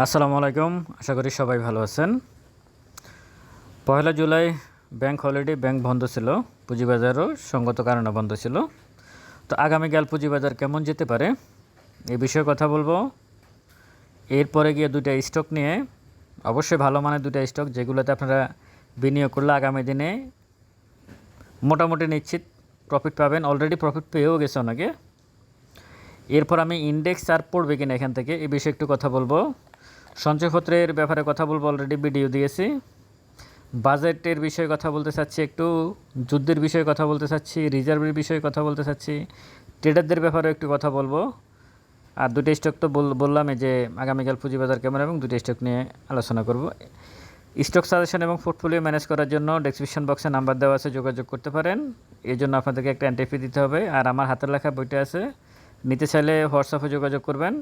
আসসালামু আলাইকুম, আশা করি সবাই ভালো আছেন। পয়লা জুলাই ব্যাংক হলিডে, ব্যাংক বন্ধ ছিল, পুঁজিবাজারও সঙ্গত কারণে বন্ধ ছিল। তো আগামীকাল পুঁজিবাজার কেমন যেতে পারে এই বিষয়ে কথা বলব। এরপরে গিয়ে দুইটা স্টক নিয়ে, অবশ্যই ভালো মানের দুইটা স্টক, যেগুলোতে আপনারা বিনিয়োগ করলে আগামী দিনে মোটামুটি নিশ্চিত প্রফিট পাবেন। অলরেডি প্রফিট পেয়েও গেছে অনেকে। এরপর আমি ইন্ডেক্স আর পড়বে কিনা এখান থেকে এই বিষয়ে একটু কথা বলব। সঞ্চয়পত্রের ব্যাপারে কথা বলব অলরেডি ভিডিও দিয়েছি। বাজেটের বিষয়ে কথা বলতে চাচ্ছি একটু, যুদ্ধের বিষয়ে কথা বলতে চাচ্ছি রিজার্ভের বিষয়ে কথা বলতে চাচ্ছি ট্রেডারদের ব্যাপারে একটু কথা বলব। আর দুটো স্টক তো বল- বললামই যে আগামীকাল পুঁজিবাজার কেমন এবং দুটো স্টক নিয়ে আলোচনা করব। স্টক সাজেশন এবং পোর্টফোলিও ম্যানেজ করার জন্য ডেসক্রিপশন বক্সে নাম্বার দেওয়া আছে, যোগাযোগ করতে পারেন। এই জন্য আপনাদেরকে একটা এন্ট্রি দিতে হবে। আর আমার হাতের লেখা বইটা আছে নিতে চাইলে হোয়াটসঅ্যাপে যোগাযোগ করবেন।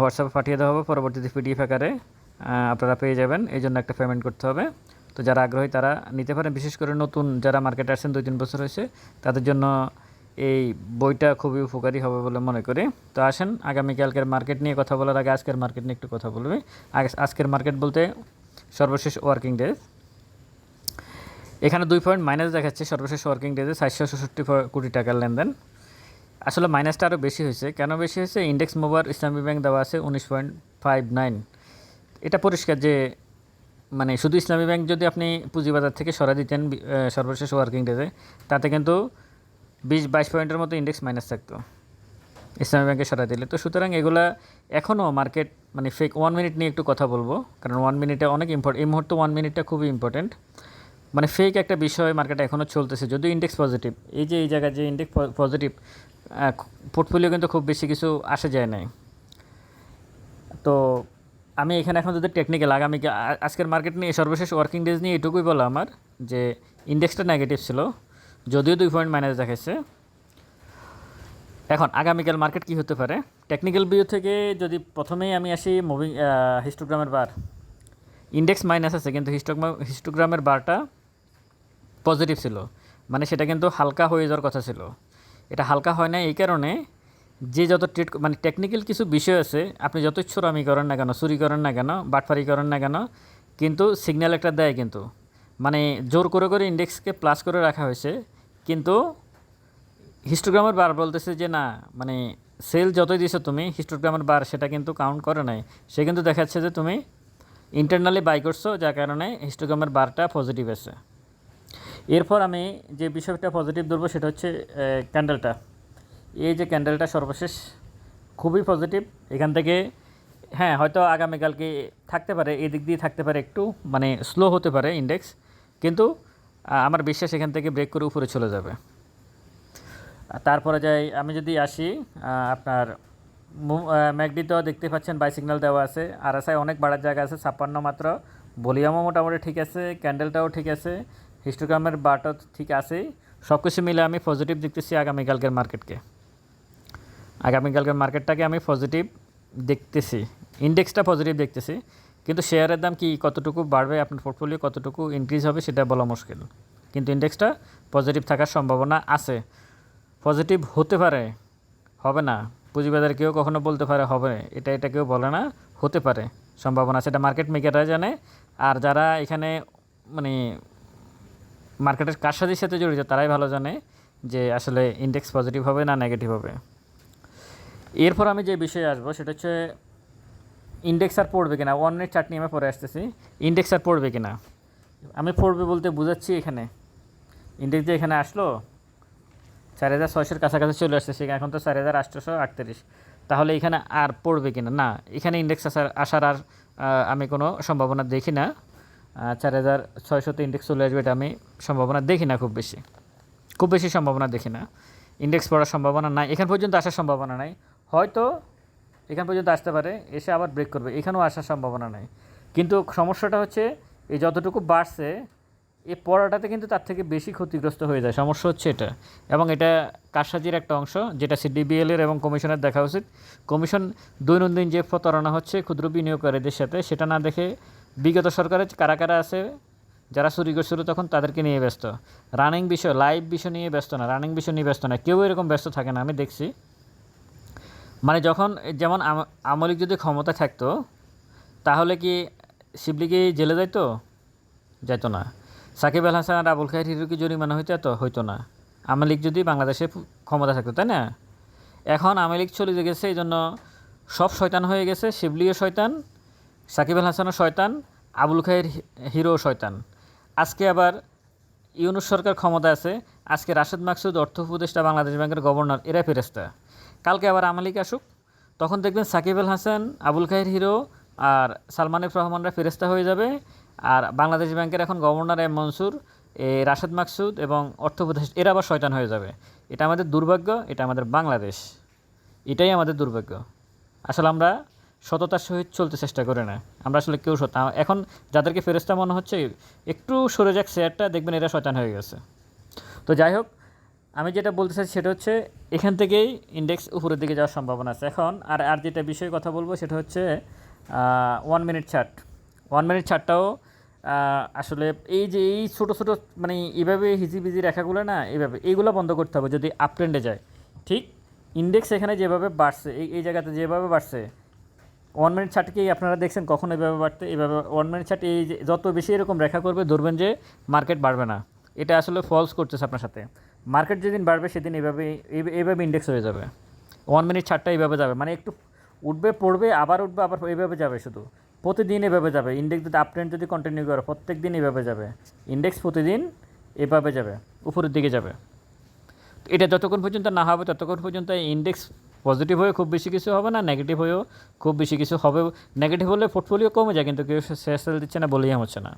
হোয়াটসঅ্যাপে পাঠিয়ে দেওয়া হবে। পরবর্তীতে পিডিএফ আকারে আপনারা পেয়ে যাবেন। এই জন্য একটা পেমেন্ট করতে হবে। তো যারা আগ্রহী, তারা নিতে পারেন। বিশেষ করে নতুন যারা মার্কেটে আসছেন দুই তিন বছর হয়েছে, তাদের জন্য এই বইটা খুবই উপকারী হবে বলে মনে করি। তো আসেন আগামীকালকের মার্কেট নিয়ে কথা বলার আগে আজকের মার্কেট নিয়ে একটু কথা বলবে। আজকের মার্কেট বলতে সর্বশেষ ওয়ার্কিং ডেজ এখানে দুই পয়েন্ট মাইনাস দেখাচ্ছে। সর্বশেষ ওয়ার্কিং ডেজে সাতশো কোটি টাকার লেনদেন। আসলে মাইনাসটা আরও বেশি হয়েছে। কেন বেশি হয়েছে? ইন্ডেক্স মোবার ইসলামী ব্যাংক দেওয়া আছে উনিশ পয়েন্ট ফাইভ নাইন। এটা পরিষ্কার যে মানে শুধু ইসলামী ব্যাংক যদি আপনি পুঁজিবাজার থেকে সরা দিতেন সর্বশেষ ওয়ার্কিং ডেতে তাতে কিন্তু বিশ বাইশ পয়েন্টের মতো ইন্ডেক্স মাইনাস থাকতো। ইসলামী ব্যাংকে সরা দিলে। তো সুতরাং এগুলা এখনও মার্কেট মানে ফেক ওয়ান মিনিট নিয়ে একটু কথা বলব। কারণ ওয়ান মিনিটে অনেক ইম্পর্ট এই মুহূর্তে ওয়ান মিনিটটা খুবই ইম্পর্টেন্ট মানে ফেক একটা বিষয় মার্কেটে এখনও চলতেছে। যদিও ইন্ডেক্স পজিটিভ এই যে, এই জায়গায় যে ইন্ডেক্স পজিটিভ পোর্টফোলিও কিন্তু খুব বেশি কিছু আসে যায় নাই। তো আমি এখানে এখন যদি টেকনিক্যাল আগামী আজকের মার্কেট নিয়ে সর্বশেষ ওয়ার্কিং ডেজ নিয়ে এটুকুই বলো আমার, যে ইন্ডেক্সটা নেগেটিভ ছিল, যদিও দুই পয়েন্ট মাইনাস দেখাচ্ছে এখন আগামীকাল মার্কেট কি হতে পারে? টেকনিক্যাল ভিউ থেকে যদি প্রথমেই আমি আসি মুভিং হিস্টোগ্রামের বার। ইন্ডেক্স মাইনাস আছে, কিন্তু হিস্টোগ্রাম হিস্টোগ্রামের বারটা পজিটিভ ছিল। মানে সেটা কিন্তু হালকা হয়ে যাওয়ার কথা ছিল। হালকা হয় না এই কারণে যে যত ট্রেড মানে টেকনিক্যাল কিছু বিষয় আছে, আপনি যত চোরামি করেন না কেন, চুরি করেন না কেন, বাটফারি করেন না কেন, কিন্তু সিগন্যাল একটা দেয় কিন্তু। মানে জোর করে করে ইন্ডেক্সকে প্লাস করে রাখা হয়েছে, কিন্তু হিস্টোগ্রামের বার বলতেছে যে না মানে সেল যতই দিছো তুমি হিস্টোগ্রামের বার সেটা কিন্তু কাউন্ট করে নাই। সে কিন্তু দেখাচ্ছে যে তুমি ইন্টারনালি বাই করছ, যার কারণে হিস্টোগ্রামের বারটা পজিটিভ আছে। এরপর আমি যে বিষয়টা পজিটিভ ধরবো সেটা হচ্ছে ক্যান্ডেলটা এই যে ক্যান্ডেলটা সর্বশেষ খুবই পজিটিভ এখান থেকে হ্যাঁ হয়তো আগামীকালকে থাকতে পারে, এই দিক দিয়ে থাকতে পারে একটু মানে স্লো হতে পারে ইন্ডেক্স কিন্তু আমার বিশ্বাস এখান থেকে ব্রেক করে উপরে চলে যাবে। তারপরে যাই, আমি যদি আসি আপনার ম্যাকডিতেও দেখতে পাচ্ছেন বাই সিগন্যাল দেওয়া আছে, আর এসআই অনেক বাড়ার জায়গা আছে, ছাপ্পান্ন মাত্র। ভলিউমও মোটামুটি ঠিক আছে ক্যান্ডেলটাও ঠিক আছে হিস্টোগ্রামের বারটাও ঠিক আছেই। সব কিছু মিলে আমি পজিটিভ দেখতেছি আগামীকালকের মার্কেটকে আগামীকালকের মার্কেটটাকে আমি পজিটিভ দেখতেছি। ইন্ডেক্সটা পজিটিভ দেখতেছি। কিন্তু শেয়ারের দাম কি, কতটুকু বাড়বে, আপনার পোর্টফোলিও কতটুকু ইনক্রিজ হবে, সেটা বলা মুশকিল। কিন্তু ইন্ডেক্সটা পজিটিভ থাকার সম্ভাবনা আছে। পজিটিভ হতে পারে, হবে না। পুঁজিবাজার কেউ কখনো বলতে পারে, হবে। এটা এটা কেউ বলে না, হতে পারে। সম্ভাবনা সেটা মার্কেট মেকাররা জানে। আর যারা এখানে মানে মার্কেটের কারসাজির সাথে সাথে জড়িত তারাই ভালো জানে যে আসলে ইন্ডেক্স পজিটিভ হবে না নেগেটিভ হবে। এরপর আমি যে বিষয়ে আসব সেটা হচ্ছে ইন্ডেক্স আর পড়বে কিনা? ওয়ান মিনিট চার্ট নিয়ে আমি পরে আসতেছি। ইন্ডেক্স আর পড়বে কিনা? আমি পড়বে বলতে বুঝাচ্ছি এখানে। ইন্ডেক্স যে এখানে আসলো, চার হাজার ছয়শোর কাছাকাছি চলে আসছে এখন তো চার হাজার আটশোশো আটত্রিশ। তাহলে এখানে আর পড়বে কিনা? না, এখানে ইন্ডেক্স আসার আসার আর আমি কোনো সম্ভাবনা দেখি না। চার হাজার ছয়শোতে ইন্ডেক্স চলে আসবে এটা আমি সম্ভাবনা দেখি না খুব বেশি। খুব বেশি সম্ভাবনা দেখি না। ইন্ডেক্স পড়ার সম্ভাবনা নাই। এখান পর্যন্ত আসার সম্ভাবনা নাই। হয়তো এখান পর্যন্ত আসতে পারে, এসে আবার ব্রেক করবে। এখানেও আসার সম্ভাবনা নাই। কিন্তু সমস্যাটা হচ্ছে, এই যতটুকু বাড়ছে, এই পড়াটাতে কিন্তু তার থেকে বেশি ক্ষতিগ্রস্ত হয়ে যায়। সমস্যা হচ্ছে এটা। এবং এটা কারসাজির একটা অংশ, যেটা সিডিবিএলের এবং কমিশনের দেখা উচিত। কমিশন দৈনন্দিন যে প্রতারণা হচ্ছে, ক্ষুদ্র বিনিয়োগকারীদের সাথে, সেটা না দেখে বিগত সরকারের কারা কারা আছে, যারা চুরি করছিল তখন তাদেরকে নিয়ে ব্যস্ত। রানিং বিষয় লাইভ বিষয় নিয়ে ব্যস্ত না রানিং বিষয় নিয়ে ব্যস্ত না, কেউ এরকম ব্যস্ত থাকে না, আমি দেখছি। মানে যখন যেমন আম- আওয়ামী যদি ক্ষমতা থাকতো, তাহলে কি শিবলি কি জেলে যাইতো? যাইতো না। সাকিব আল হাসান আর আবুল খায়ের হিরো কি জরিমানা হইতো এত? হইতো না। আমলিক যদি বাংলাদেশে ক্ষমতা থাকতো, তাই না? এখন আমলিক চলে গেছে এই জন্য সব শয়তান হয়ে গেছে, শিবলিও শয়তান সাকিব আল হাসানও শয়তান, আবুল খায়ের হি- হিরো শয়তান। আজকে আবার ইউনুস সরকার ক্ষমতা আছে। আজকে রাশেদ মাকসুদ, অর্থ উপদেষ্টা, বাংলাদেশ ব্যাংকের গভর্নর এরা ফেরেস্তা কালকে আবার আমালিক আসুক। তখন দেখবেন সাকিব আল হাসান, আবুল খায়ের হিরো আর সালমান এফ রহমানরা ফেরেস্তা হয়ে যাবে। আর বাংলাদেশ ব্যাংকের এখন গভর্নর এম মনসুর, এ রাশেদ মাকসুদ এবং অর্থ উপদেষ্টা, এরা আবার শয়তান হয়ে যাবে। এটা আমাদের দুর্ভাগ্য, এটা আমাদের বাংলাদেশ। এটাই আমাদের দুর্ভাগ্য। আসলে আমরা সততার সহিত চলতে চেষ্টা করে না। আমরা আসলে কেউ সত আ- এখন যাদেরকে ফেরেস্তা মনে হচ্ছে, একটু সরে যাক, শেয়ারটা দেখবেন এরা শয়তান হয়ে গেছে। তো যাই হোক, আমি যেটা বলতে চাই সেটা হচ্ছে, এখান থেকেই ইন্ডেক্স উপরের দিকে যাওয়ার সম্ভাবনা আছে। এখন আর আর যেটা বিষয়ে কথা বলব সেটা হচ্ছে one minute chart one minute চার্টটাও আসলে এই যে এই ছোটো ছোটো মানে এইভাবে হিজিবিজি রেখাগুলো না এইভাবে এইগুলো বন্ধ করতে হবে যদি আপ ট্রেন্ডে যায়। ঠিক? ইন্ডেক্স এখানে যেভাবে বাড়ছে, এই এই জায়গাতে যেভাবে বাড়ছে ওয়ান মিনিট চার্টকেই আপনারা দেখছেন? কখন এভাবে বাড়তে, এভাবে ওয়ান মিনিট চার্ট এই যত বেশি এরকম রেখা করবে, ধরবেন যে মার্কেট বাড়বে না। এটা আসলে ফলস করতেছে আপনার সাথে। মার্কেট যেদিন বাড়বে, সেদিন এইভাবে এই- এইভাবে ইন্ডেক্স হয়ে যাবে। ওয়ান মিনিট চার্টটা এইভাবে যাবে। মানে একটু উঠবে, পড়বে, আবার উঠবে, আবার এইভাবে যাবে শুধু। প্রতিদিন এভাবে যাবে। ইন্ডেক্স যদি আপ ট্রেন্ড যদি কন্টিনিউ করে প্রত্যেক দিন এভাবে যাবে। ইন্ডেক্স প্রতিদিন এভাবে যাবে, উপরের দিকে যাবে। এটা যতক্ষণ পর্যন্ত না হবে, ততক্ষণ পর্যন্ত ইন্ডেক্স পজিটিভ হয়ে খুব বেশি কিছু হবে না নেগেটিভ হয়েও খুব বেশি কিছু হবে। নেগেটিভ হলে পোর্টফোলিও কমে যায়, কিন্তু কেউ সেল দিচ্ছে না বলেই হচ্ছে না।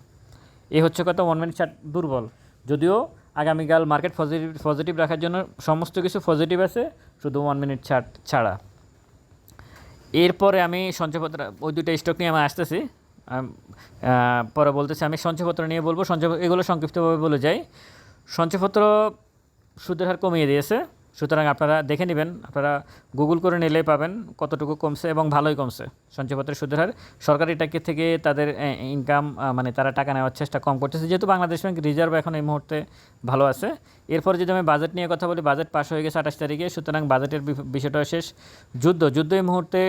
এই হচ্ছে কথা ওয়ান মিনিট চার্ট দুর্বল। যদিও আগামীকাল মার্কেট পজিটিভ পজিটিভ রাখার জন্য সমস্ত কিছু পজিটিভ আছে, শুধু ওয়ান মিনিট চার্ট ছাড়া। এরপরে আমি সঞ্চয়পত্র, ওই দুইটা স্টক নিয়ে আমি আসতেছি। পরে বলতেছি, আমি সঞ্চয়পত্র নিয়ে বলব, সঞ্চয়, এগুলো সংক্ষিপ্তভাবে বলে যাই। সঞ্চয়পত্র সুদের হার কমিয়ে দিয়েছে। সুতরাং আপনারা দেখে নেবেন, আপনারা গুগল করে নিলেই পাবেন কতটুকু কমছে এবং ভালোই কমছে। সঞ্চয়পত্রের সুদের হার, সরকারি টাকা থেকে তাদের ইনকাম মানে তারা টাকা নেওয়ার চেষ্টা কম করতেছে। যেহেতু বাংলাদেশ ব্যাংক রিজার্ভ এখন এই মুহূর্তে ভালো আছে। এরপর যদি আমি বাজেট নিয়ে কথা বলি বাজেট পাস হয়ে গেছে আঠাশ তারিখে, সুতরাং বাজেটের বিষয়টা শেষ। যুদ্ধ যুদ্ধ এই মুহূর্তে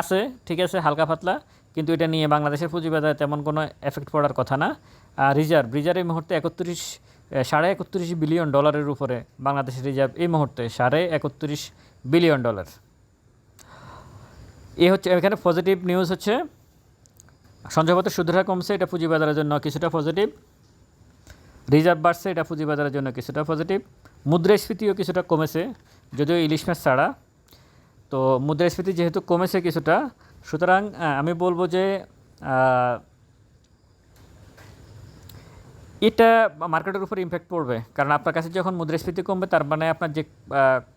আছে, ঠিক আছে, হালকা পাতলা, কিন্তু এটা নিয়ে বাংলাদেশের পুঁজিবাজারে তেমন কোনো এফেক্ট পড়ার কথা না। আর রিজার্ভ রিজার্ভ এই মুহূর্তে একত্রিশ সাড়ে একত্রিশ বিলিয়ন ডলারের উপরে বাংলাদেশের রিজার্ভ এই মুহূর্তে সাড়ে একত্রিশ বিলিয়ন ডলার। এ হচ্ছে, এখানে পজিটিভ নিউজ হচ্ছে সঞ্চয়পত্র সুদরা কমছে, এটা পুঁজিবাজারের জন্য কিছুটা পজিটিভ রিজার্ভ বাড়ছে, এটা পুঁজিবাজারের জন্য কিছুটা পজিটিভ মুদ্রাস্ফীতিও কিছুটা কমেছে, যদিও ইলিশ মাছ ছাড়া। তো মুদ্রাস্ফীতি যেহেতু কমেছে কিছুটা, সুতরাং আমি বলব যে এটা মার্কেটের উপর ইম্প্যাক্ট পড়বে। কারণ আপনার কাছে যখন মুদ্রাস্ফীতি কমবে, তার মানে আপনার যে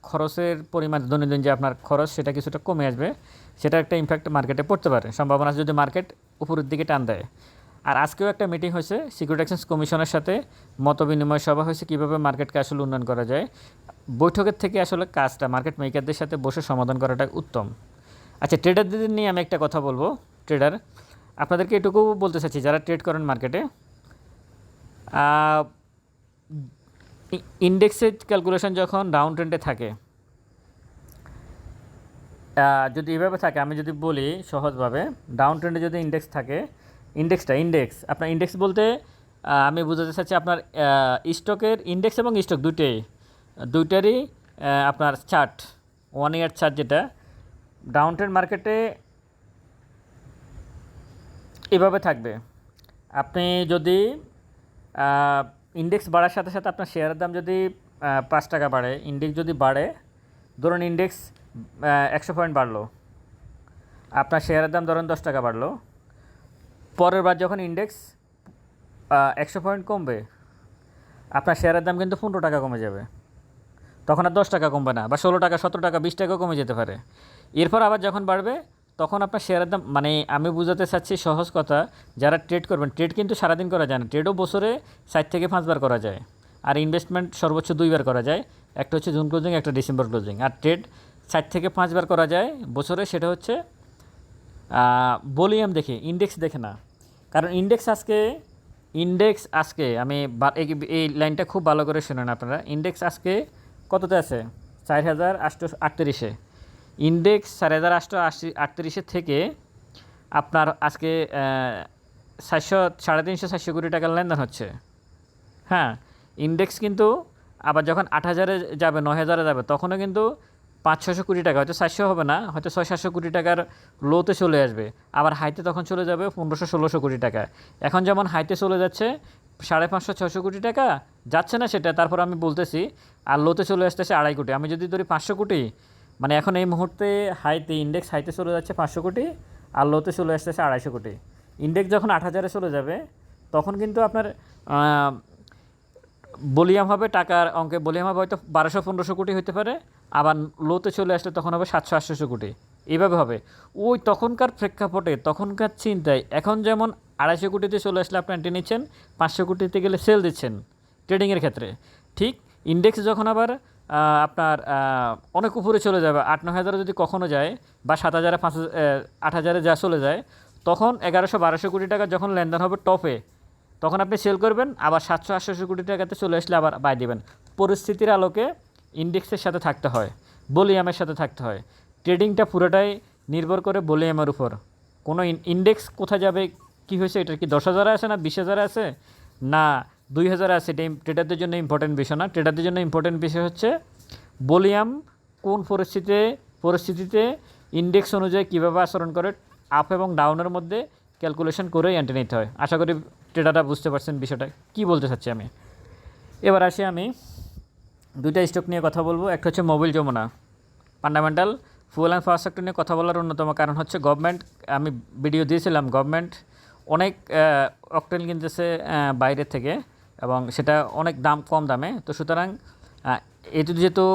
খরচের পরিমাণ, দৈনন্দিন যে আপনার খরচ, সেটা কিছুটা কমে আসবে। সেটা একটা ইম্প্যাক্ট মার্কেটে পড়তে পারে। সম্ভাবনা আছে যদি মার্কেট উপরের দিকে টান দেয়। আর আজকেও একটা মিটিং হয়েছে সিকিউরিটি এক্সচেঞ্জ কমিশনের সাথে। মত বিনিময় সভা হয়েছে, কীভাবে মার্কেটকে আসলে উন্নয়ন করা যায়। বৈঠকের থেকে আসলে কাজটা মার্কেট মেকারদের সাথে বসে সমাধান করাটা উত্তম। আচ্ছা ট্রেডারদের নিয়ে আমি একটা কথা বলব। ট্রেডার আপনাদেরকে এটুকু বলতে চাচ্ছি, যারা ট্রেড করেন মার্কেটে ইন্ডেক্সের ক্যালকুলেশন যখন ডাউন ট্রেন্ডে থাকে যদি এভাবে থাকে, আমি যদি বলি সহজভাবে ডাউন ট্রেন্ডে যদি ইন্ডেক্স থাকে ইন্ডেক্সটা ইন্ডেক্স আপনার ইন্ডেক্স বলতে আমি বোঝাতে চাচ্ছি আপনার স্টকের ইন্ডেক্স এবং স্টক দুইটাই। দুইটারই আপনার চার্ট ওয়ান ইয়ার চার্ট যেটা ডাউন ট্রেন্ড মার্কেটে এভাবে থাকবে। আপনি যদি ইন্ডেক্স বাড়ার সাথে সাথে আপনার শেয়ারের দাম যদি পাঁচ টাকা বাড়ে ইন্ডেক্স যদি বাড়ে, ধরুন ইন্ডেক্স একশো পয়েন্ট বাড়লো, আপনার শেয়ারের দাম ধরুন দশ টাকা বাড়লো, পরের বার যখন ইন্ডেক্স একশো পয়েন্ট কমবে, আপনার শেয়ারের দাম কিন্তু পনেরো টাকা কমে যাবে, তখন আর দশ টাকা কমবে না, বা ষোলো টাকা, সতেরো টাকা, বিশ টাকাও কমে যেতে পারে, এরপর আবার যখন বাড়বে তখন আপনার শেয়ারের দাম মানে আমি বুঝাতে চাচ্ছি সহজ কথা, যারা ট্রেড করবেন ট্রেড কিন্তু সারাদিন করা যায় না ট্রেডও বছরে ষাট থেকে পাঁচবার করা যায়। আর ইনভেস্টমেন্ট সর্বোচ্চ দুইবার করা যায়, একটা হচ্ছে জুন ক্লোজিং একটা ডিসেম্বর ক্লোজিং আর ট্রেড ষাট থেকে পাঁচবার করা যায় বছরে, সেটা হচ্ছে ভলিউম দেখে ইন্ডেক্স দেখে না। কারণ ইন্ডেক্স আজকে ইন্ডেক্স আজকে, আমি এই- এই লাইনটা খুব ভালো করে শুনেন আপনারা। ইন্ডেক্স আজকে কততে আছে? চার হাজার আটশো আটত্রিশে। ইন্ডেক্স চার হাজার আটশো আশি আটত্রিশের থেকে আপনার আজকে সাতশো সাড়ে তিনশো সাতশো কোটি টাকার লেনদেন হচ্ছে। হ্যাঁ ইন্ডেক্স কিন্তু আবার যখন আট হাজারে যাবে, নয় হাজারে যাবে, তখনও কিন্তু পাঁচ ছশো কোটি টাকা, হয়তো সাতশো হবে না, হয়তো ছয়, সাতশো কোটি টাকার লোতে চলে আসবে। আবার হাইতে তখন চলে যাবে পনেরোশো, ষোলোশো কোটি টাকা। এখন যেমন হাইতে চলে যাচ্ছে, সাড়ে পাঁচশো ছশো কোটি টাকা, যাচ্ছে না সেটা, তারপর আমি বলতেছি, আর লোতে চলে আসতেছে আড়াই কোটি। আমি যদি ধরি পাঁচশো কোটি মানে এখন এই মুহূর্তে হাইতে ইন্ডেক্স হাইতে চলে যাচ্ছে পাঁচশো কোটি, আর লোতে চলে আসতেছে আড়াইশো কোটি। ইন্ডেক্স যখন আট হাজারে চলে যাবে, তখন কিন্তু আপনার বলিয়াম হবে টাকার অঙ্কে, বলিয়াম হবে হয়তো বারোশো, পনেরোশো কোটি হতে পারে, আবার লোতে চলে আসলে তখন হবে সাতশো, আটশোশো কোটি। এইভাবে হবে। ওই তখনকার প্রেক্ষাপটে, তখনকার চিন্তায়, এখন যেমন আড়াইশো কোটিতে চলে আসলে আপনি এন্ট্রি নিচ্ছেন, পাঁচশো কোটিতে গেলে সেল দিচ্ছেন ট্রেডিংয়ের ক্ষেত্রে। ঠিক ইন্ডেক্স যখন আবার আপনার অনেক উপরে চলে যাবে। আট, নয় হাজারে যদি কখনো যায় বা সাত হাজারে, পাঁচ আট হাজারে যা চলে যায়, তখন এগারোশো বারোশো কোটি টাকা যখন লেনদেন হবে টপে, তখন আপনি সেল করবেন, আবার সাতশো, আটশোশো কোটি টাকাতে চলে আসলে আবার বাই দেবেন। পরিস্থিতির আলোকে ইন্ডেক্সের সাথে থাকতে হয় বলিয়ামের সাথে থাকতে হয়। ট্রেডিংটা পুরোটাই নির্ভর করে বলিয়ামের উপর। কোনো ইন্ডেক্স কোথায় যাবে, কি হয়েছে এটা কি দশ হাজারে আছে না বিশ হাজারে আছে? না দুই হাজার আছে এটা ট্রেডারদের জন্য ইম্পর্টেন্ট বিষয় না। ট্রেডারদের জন্য ইম্পর্টেন্ট বিষয় হচ্ছে বলিয়াম কোন পরিস্থিতিতে পরিস্থিতিতে ইন্ডেক্স অনুযায়ী কীভাবে আচরণ করে আপ এবং ডাউনের মধ্যে ক্যালকুলেশন করেই এন্ট্রি নিতে হয়। আশা করি ট্রেডাররা বুঝতে পারছেন বিষয়টা। কি বলতে চাচ্ছি আমি? এবার আসি আমি। দুইটা স্টক নিয়ে কথা বলব। একটা হচ্ছে Mobil Jamuna. Fundamental fuel and power sector নিয়ে কথা বলার অন্যতম কারণ হচ্ছে গভর্নমেন্ট আমি ভিডিও দিয়েছিলাম গভর্নমেন্ট অনেক অকটেল কিনতেছে আহ, বাইরের থেকে। এবং সেটা অনেক দাম কম দামে। তো সুতরাং এটি যেহেতু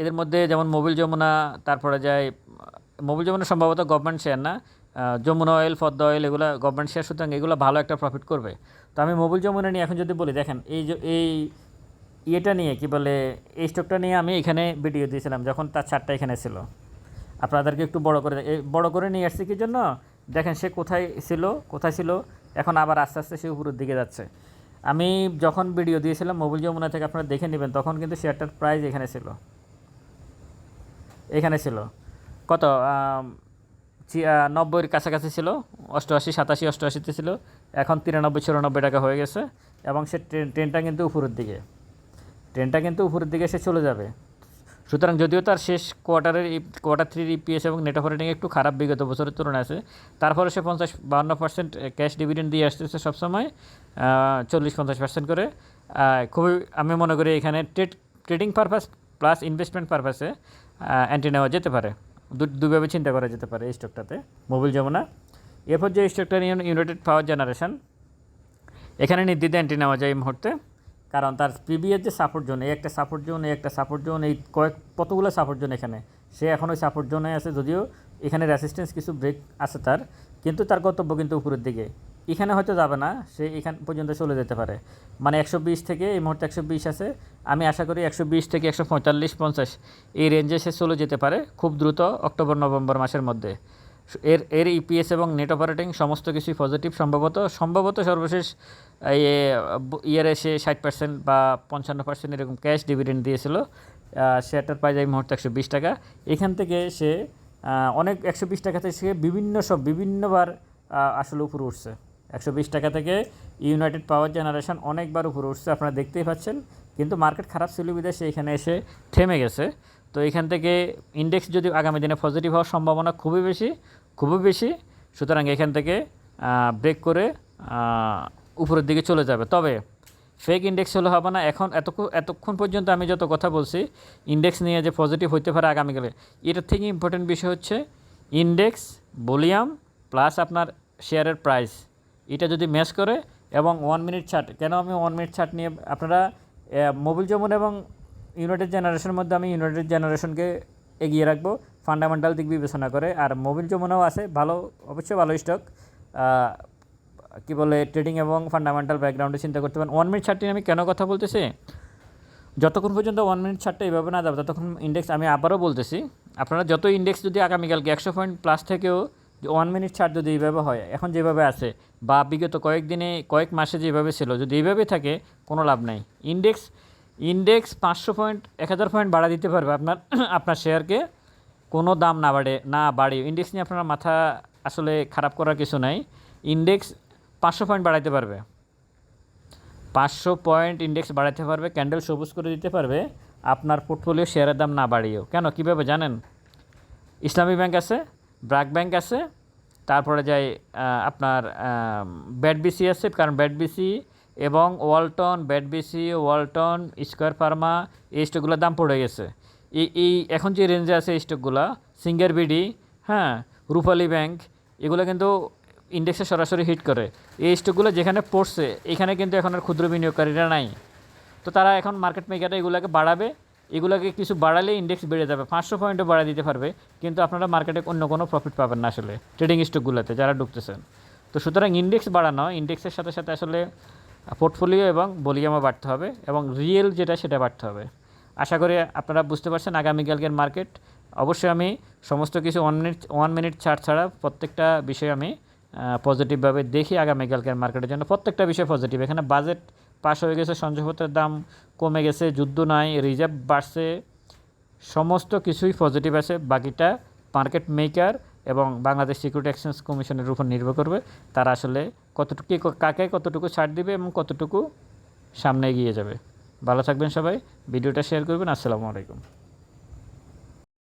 এদের মধ্যে যেমন মোবিল যমুনা, তারপরে যায়, মোবিল যমুনা সম্ভবত গভর্নমেন্ট শেয়ার না যমুনা অয়েল ফদ্দা অয়েল এগুলো গভর্নমেন্ট শেয়ার সুতরাং এগুলো ভালো একটা প্রফিট করবে। তো আমি মোবিল যমুনা নিয়ে এখন যদি বলি, দেখেন, এই যে, এই ইয়েটা নিয়ে কি বলে, এই স্টকটা নিয়ে আমি এখানে ভিডিও দিয়েছিলাম, যখন তার চারটা এখানে ছিল। আপনাদেরকে একটু বড় করে বড় করে নিয়ে আসছি কি জন্য? দেখেন সে কোথায় ছিল কোথায় ছিল? এখন আবার আস্তে আস্তে সে উপরের দিকে যাচ্ছে। আমি যখন ভিডিও দিয়েছিলাম, মোবিল যমুনা থেকে আপনারা দেখে নেবেন, তখন কিন্তু শেয়ারটার প্রাইস এখানে ছিল। এখানে ছিল। কত? নব্বইয়ের কাছাকাছি ছিল, অষ্টআশি, সাতাশি, অষ্টআশিতে ছিল, এখন তিরানব্বই, চুরানব্বই টাকা হয়ে গেছে এবং সে ট্রেন, ট্রেনটা কিন্তু উপরের দিকে। ট্রেনটা কিন্তু উপরের দিকে সে চলে যাবে। সুতরাং যদিও তার শেষ কোয়ার্টারের কোয়ার্টার থ্রির ইপিএস এবং নেট অপারেটিং একটু খারাপ বিগত বছরের তুলনায় আছে। তারপরে সে পঞ্চাশ বান্ন পার্সেন্ট ক্যাশ ডিভিডেন্ড দিয়ে আসতেছে সবসময় চল্লিশ পঞ্চাশ পার্সেন্ট করে। খুবই আমি মনে করি এখানে trade trading purpose plus investment পারপাসে অ্যান্টি নেওয়া যেতে পারে। দুভাবে চিন্তা করা যেতে পারে এই স্টকটাতে মোবিল যমুনা। এরপর যে স্টকটা নিয়ে ইউনাইটেড পাওয়ার জেনারেশন এখানে নির্দ্বিধে অ্যান্টি নেওয়া যায় এই মুহূর্তে। কারণ তার প্রিভিয়াস যে সাপোর্ট জোন এই একটা সাপোর্ট জোন এই একটা সাপোর্ট জোন এই কয়েক, কতগুলো সাপোর্ট জোন এখানে? সে এখন ওই সাপোর্ট জোনে আছে, যদিও এখানে রেসিস্টেন্স কিছু ব্রেক আছে তার, কিন্তু তার গন্তব্য কিন্তু উপরের দিকে। এখানে হয়তো যাবে না, সে এখান পর্যন্ত চলে যেতে পারে। মানে একশো বিশ থেকে এই মুহূর্তে একশো বিশ আছে, আমি আশা করি একশো বিশ থেকে একশো পঁয়তাল্লিশ, পঞ্চাশ এই রেঞ্জে সে চলে যেতে পারে খুব দ্রুত অক্টোবর, নভেম্বর মাসের মধ্যে। এর এর ইপিএস এবং নেট অপারেটিং সমস্ত কিছুই পজিটিভ সম্ভবত। সম্ভবত সর্বশেষ ইয়ারে সে ষাট পার্সেন্ট বা পঞ্চান্ন পার্সেন্ট এরকম ক্যাশ ডিভিডেন্ড দিয়েছিল। শেয়ারটার প্রাইস এই মুহূর্তে একশো বিশ টাকা। এখান থেকে সে অনেক একশো বিশ টাকা থেকে সে বিভিন্ন সব, বিভিন্নবার আসলে উপরে উঠছে। একশো বিশ টাকা থেকে ইউনাইটেড পাওয়ার জেনারেশন অনেকবার উপরে উঠছে, আপনারা দেখতেই পাচ্ছেন। কিন্তু মার্কেট খারাপ ছিল বিদেশে এখানে এসে থেমে গেছে। তো এখান থেকে ইন্ডেক্স যদি আগামী দিনে পজিটিভ হওয়ার সম্ভাবনা খুবই বেশি খুবই বেশি। সুতরাং এখান থেকে ব্রেক করে উপরের দিকে চলে যাবে। তবে ফেক ইন্ডেক্স হলে হবে না। এখন এতক্ষণ এতক্ষণ পর্যন্ত আমি যত কথা বলছি ইন্ডেক্স নিয়ে যে পজিটিভ হইতে পারে আগামীকালে, এটার থেকে ইম্পর্টেন্ট বিষয় হচ্ছে ইন্ডেক্স ভলিউম প্লাস আপনার শেয়ারের প্রাইস এটা যদি ম্যাচ করে এবং ওয়ান মিনিট ছাট কেন আমি ওয়ান মিনিট ছাট নিয়ে, আপনারা মোবিল যমুন এবং ইউনাইটেড জেনারেশনের মধ্যে আমি ইউনাইটেড জেনারেশনকে এগিয়ে রাখব ফান্ডামেন্টাল দিক বিবেচনা করে। আর মোবিল যমুনাও আছে, ভালো, অবশ্যই ভালো স্টক কি বলে ট্রেডিং এবং ফান্ডামেন্টাল ব্যাকগ্রাউন্ডে চিন্তা করতে পারেন। ওয়ান মিনিট ছাড়টি আমি কেন কথা বলতেছি? যতক্ষণ পর্যন্ত ওয়ান মিনিট ছাড়টা এইভাবে না যাবে, ততক্ষণ ইন্ডেক্স আমি আবারও বলতেছি, আপনারা যত ইন্ডেক্স যদি আগামীকালকে একশো পয়েন্ট প্লাস থেকেও ওয়ান মিনিট ছাড় যদি এইভাবে হয়, এখন যেভাবে আছে, বা বিগত কয়েকদিনে, কয়েক মাসে যেভাবে ছিল, যদি এইভাবেই থাকে, কোনো লাভ নাই। ইন্ডেক্স ইন্ডেক্স পাঁচশো পয়েন্ট এক হাজার পয়েন্ট বাড়া দিতে পারবে আপনার আপনার শেয়ারকে কোনো দাম না বাড়ে না বাড়ে। ইন্ডেক্স নিয়ে আপনারা মাথা আসলে খারাপ করার কিছু নাই। ইন্ডেক্স পাঁচশো পয়েন্ট বাড়াইতে পারবে। পাঁচশো পয়েন্ট ইন্ডেক্স বাড়াইতে পারবে ক্যান্ডেল সবুজ করে দিতে পারবে। আপনার পোর্টফোলিও শেয়ারের দাম না বাড়িয়েও। কেন? কীভাবে জানেন? ইসলামী ব্যাংক আছে ব্র্যাক ব্যাংক আছে, তারপরে যাই আপনার ব্যাট বিসি আছে, কারণ ব্যাট বিসি এবং Walton BAT BC Walton Square Pharma এই স্টকগুলোর দাম পড়ে গেছে। এই এই এখন যে রেঞ্জে আছে স্টকগুলো সিঙ্গার বিডি হ্যাঁ রূপালী ব্যাংক এগুলো কিন্তু ইন্ডেক্সে সরাসরি হিট করে। এই স্টকগুলো যেখানে পড়ছে, এখানে কিন্তু এখন আর ক্ষুদ্র বিনিয়োগকারীরা নাই। তো তারা এখন মার্কেট মেকাররা এগুলোকে বাড়াবে। এগুলোকে কিছু বাড়ালে ইন্ডেক্স বেড়ে যাবে, পাঁচশো পয়েন্টও বাড়া দিতে পারবে। কিন্তু আপনারা মার্কেটে অন্য কোনো প্রফিট পাবেন না আসলে ট্রেডিং স্টকগুলোতে যারা ঢুকতেছেন। তো সুতরাং ইন্ডেক্স বাড়ানো ইন্ডেক্সের সাথে সাথে আসলে পোর্টফোলিও এবং ভলিউমও বাড়তে হবে এবং রিয়েল যেটা, সেটা বাড়তে হবে। আশা করি আপনারা বুঝতে পারছেন আগামীকালকের মার্কেট। অবশ্যই আমি সমস্ত কিছু ওয়ান মিনিট ওয়ান মিনিট ছাড় ছাড়া প্রত্যেকটা বিষয় আমি পজিটিভভাবে দেখি আগামীকালকের মার্কেটের জন্য। প্রত্যেকটা বিষয় পজিটিভ এখানে বাজেট পাস হয়ে গেছে, সঞ্চয়পত্রের দাম কমে গেছে, যুদ্ধ নাই রিজার্ভ বাড়ছে, সমস্ত কিছুই পজিটিভ আছে। বাকিটা মার্কেট মেকার এবং বাংলাদেশ সিকিউরিটি এক্সচেঞ্জ কমিশনের উপর নির্ভর করবে। তারা আসলে কতটুকু, কাকে কতটুকু ছাড় দিবে এবং কতটুকু সামনে এগিয়ে যাবে। ভালো থাকবেন সবাই ভিডিওটা শেয়ার করবেন আসসালামু আলাইকুম।